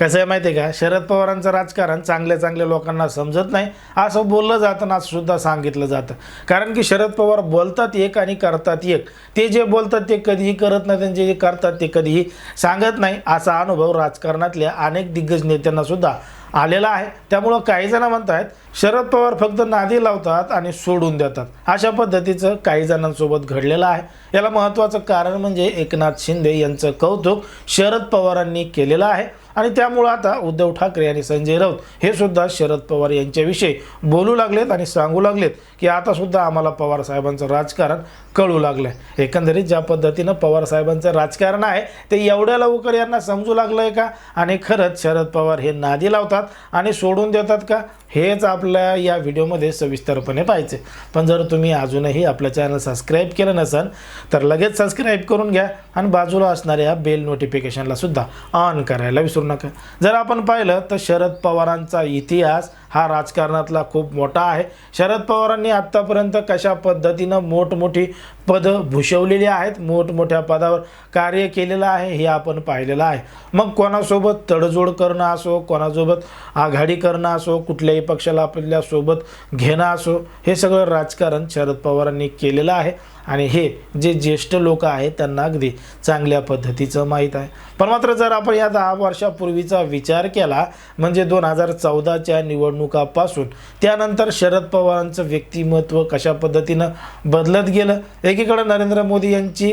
कसं आहे माहिती आहे का? शरद पवारांचं राजकारण चांगल्या चांगल्या लोकांना समजत नाही. असं बोललं जातं ना सुद्धा सांगितलं जातं. कारण की शरद पवार बोलतात एक आणि करतात एक. ते जे बोलतात ते कधीही करत नाही त्यांचे जे करतात ते कधीही सांगत नाही. असा अनुभव राजकारणातल्या अनेक दिग्गज नेत्यांना सुद्धा आलेला आहे. त्यामुळं काही जण आहेत शरद पवार फक्त नादी लावतात आणि सोडून देतात. अशा पद्धतीचं काही जणांसोबत घडलेलं आहे. याला महत्त्वाचं कारण म्हणजे एकनाथ शिंदे यांचं कौतुक शरद पवारांनी केलेलं आहे. आणि त्यामुळं आता उद्धव ठाकरे आणि संजय राऊत हे सुद्धा शरद पवार यांच्याविषयी बोलू लागलेत आणि सांगू लागलेत की आता सुद्धा आम्हाला पवार साहेबांचं राजकारण कळू लागलं आहे एकंदरीत ज्या पद्धतीनं पवार साहेबांचं राजकारण आहे ते एवढ्या लवकर यांना समजू लागलं आहे का? आणि खरंच शरद पवार हे नादी लावतात आणि सोडून देतात का? हेच आपल्या या व्हिडिओमध्ये सविस्तरपणे पाहायचे. पण जर तुम्ही अजूनही आपलं चॅनल सबस्क्राईब केलं नसेल तर लगेच सबस्क्राईब करून घ्या आणि बाजूला असणाऱ्या बेल नोटिफिकेशनला सुद्धा ऑन करायला विसरू नका. जर आपण पाहिलं तर शरद पवारांचा इतिहास हा राजकारणातला खूप मोठा आहे. शरद पवारांनी आत्तापर्यंत कशा पद्धतीनं मोठमोठी पदं भूषवलेली आहेत मोठमोठ्या पदावर कार्य केलेलं आहे हे आपण पाहिलेलं आहे. मग कोणासोबत तडजोड करणं असो कोणासोबत आघाडी करणं असो कुठल्याही पक्षाला आपल्यासोबत घेणं असो हे सगळं राजकारण शरद पवारांनी केलेलं आहे. आणि हे जे ज्येष्ठ लोक आहेत त्यांना अगदी चांगल्या पद्धतीचं माहीत आहे. पण मात्र जर आपण या दहा वर्षापूर्वीचा विचार केला म्हणजे दोन हजार चौदाच्या निवडणूक निवडणुकापासून. त्यानंतर शरद पवारांचं व्यक्तिमत्व कशा पद्धतीनं बदलत गेलं? एकीकडं नरेंद्र मोदी यांची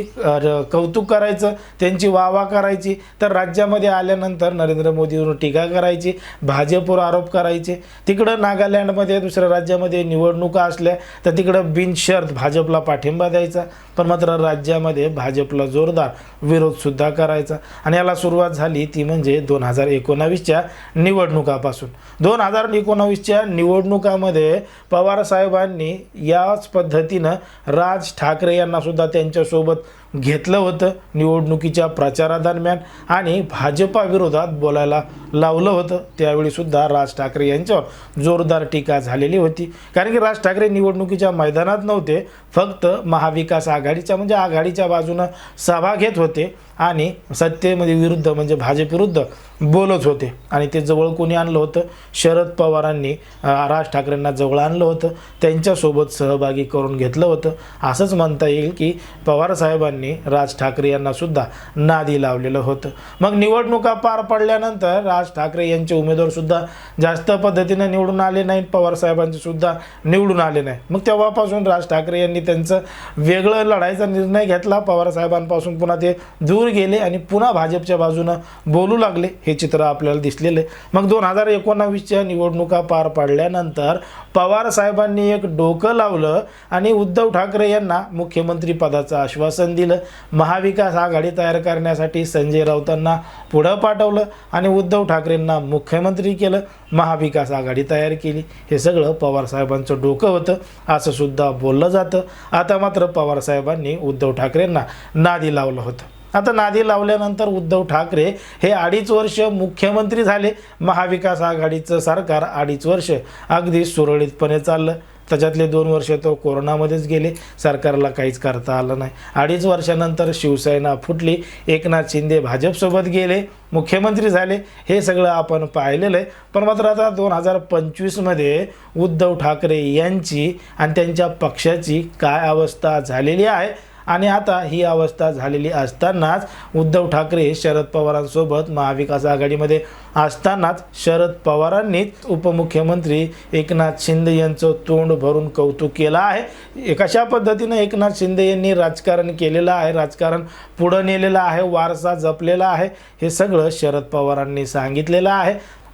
कौतुक करायचं त्यांची वाहवा करायची तर राज्यामध्ये आल्यानंतर नरेंद्र मोदीवर टीका करायची भाजपवर आरोप करायचे. तिकडं नागालँडमध्ये दुसऱ्या राज्यामध्ये निवडणुका असल्या तर तिकडं बिनशर्त भाजपला पाठिंबा द्यायचा पण मात्र राज्यामध्ये भाजपला जोरदार विरोधसुद्धा करायचा. आणि याला सुरुवात झाली ती म्हणजे दोन हजार एकोणावीसच्या निवडणुकापासून. दोन हजार एकोणावीसच्या निवडणुकामध्ये पवार साहेबांनी याच पद्धतीनं राज ठाकरे यांना सुद्धा त्यांच्यासोबत घेतलं होतं. निवडणुकीच्या प्रचारादरम्यान आणि भाजपाविरोधात बोलायला लावलं होतं. त्यावेळीसुद्धा राज ठाकरे यांच्यावर जोरदार टीका झालेली होती. कारण की राज ठाकरे निवडणुकीच्या मैदानात नव्हते. फक्त महाविकास आघाडीच्या म्हणजे आघाडीच्या बाजूनं सभा घेत होते आणि सत्तेमध्ये विरुद्ध म्हणजे भाजप विरुद्ध बोलत होते. आणि ते जवळ कोणी आणलं होतं? शरद पवारांनी राज ठाकरेंना जवळ आणलं होतं. त्यांच्यासोबत सहभागी करून घेतलं होतं. असंच म्हणता येईल की पवारसाहेबांनी साहेबांनी राज ठाकरे यांना सुद्धा नादी लावलेलं होतं. मग निवडणुका पार पडल्यानंतर राज ठाकरे यांचे उमेदवार सुद्धा जास्त पद्धतीने निवडून आले नाहीत पवार साहेबांचे सुद्धा निवडून आले नाही मग तेव्हापासून राज ठाकरे यांनी त्यांचं वेगळं लढायचा निर्णय घेतला. पवार साहेबांपासून पुन्हा ते दूर गेले आणि पुन्हा भाजपच्या बाजूनं बोलू लागले. हे चित्र आपल्याला दिसलेलं आहे. मग दोन हजार एकोणावीसच्या निवडणुका पार पाडल्यानंतर पवार साहेबांनी एक डोकं लावलं आणि उद्धव ठाकरे यांना मुख्यमंत्री पदाचं आश्वासन दिलं. महाविकास आघाडी तयार करण्यासाठी संजय राऊतांना पुढं पाठवलं आणि उद्धव ठाकरेंना मुख्यमंत्री केलं महाविकास आघाडी तयार केली. हे सगळं पवार साहेबांचं डोकं होतं असं सुद्धा बोललं जातं. आता मात्र पवार साहेबांनी उद्धव ठाकरेंना नादी लावलं होतं. आता नादी लावल्यानंतर उद्धव ठाकरे हे अडीच वर्ष मुख्यमंत्री झाले. महाविकास आघाडीचं सरकार अडीच वर्ष अगदी सुरळीतपणे चाललं. त्याच्यातले दोन वर्ष तो कोरोनामध्येच गेले. सरकारला काहीच करता आलं नाही. अडीच वर्षानंतर शिवसेना फुटली. एकनाथ शिंदे भाजपसोबत गेले. मुख्यमंत्री झाले. हे सगळं आपण पाहिलेलं आहे. पण मात्र आता दोन हजार पंचवीसमध्ये उद्धव ठाकरे यांची आणि त्यांच्या पक्षाची काय अवस्था झालेली आहे? आणि आता ही अवस्था झालेली असतानाच उद्धव ठाकरे शरद पवारांसोबत महाविकास आघाडीमध्ये असतानाच शरद पवारांनीच उपमुख्यमंत्री एकनाथ शिंदे यांचं तोंड भरून कौतुक केलं आहे. कशा पद्धतीनं एकनाथ शिंदे यांनी राजकारण केलेलं आहे. राजकारण पुढं नेलेलं आहे. वारसा जपलेला आहे. हे सगळं शरद पवारांनी सांगितलेलं आहे.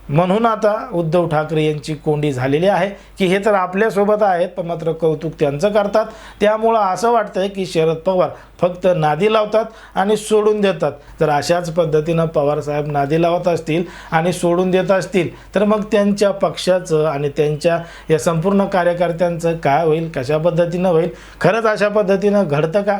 म्हणून आता उद्धव ठाकरे यांची कोंडी झालेली आहे की हे तर आपल्यासोबत आहेत पण मात्र कौतुक त्यांचं करतात. त्यामुळं असं वाटतंय की शरद पवार फक्त नादी लावतात आणि सोडून देतात. जर अशाच पद्धतीनं पवारसाहेब नादी लावत असतील आणि सोडून देत असतील तर मग त्यांच्या पक्षाचं आणि त्यांच्या या संपूर्ण कार्यकर्त्यांचं काय होईल कशा पद्धतीनं होईल? खरंच अशा पद्धतीनं घडतं का?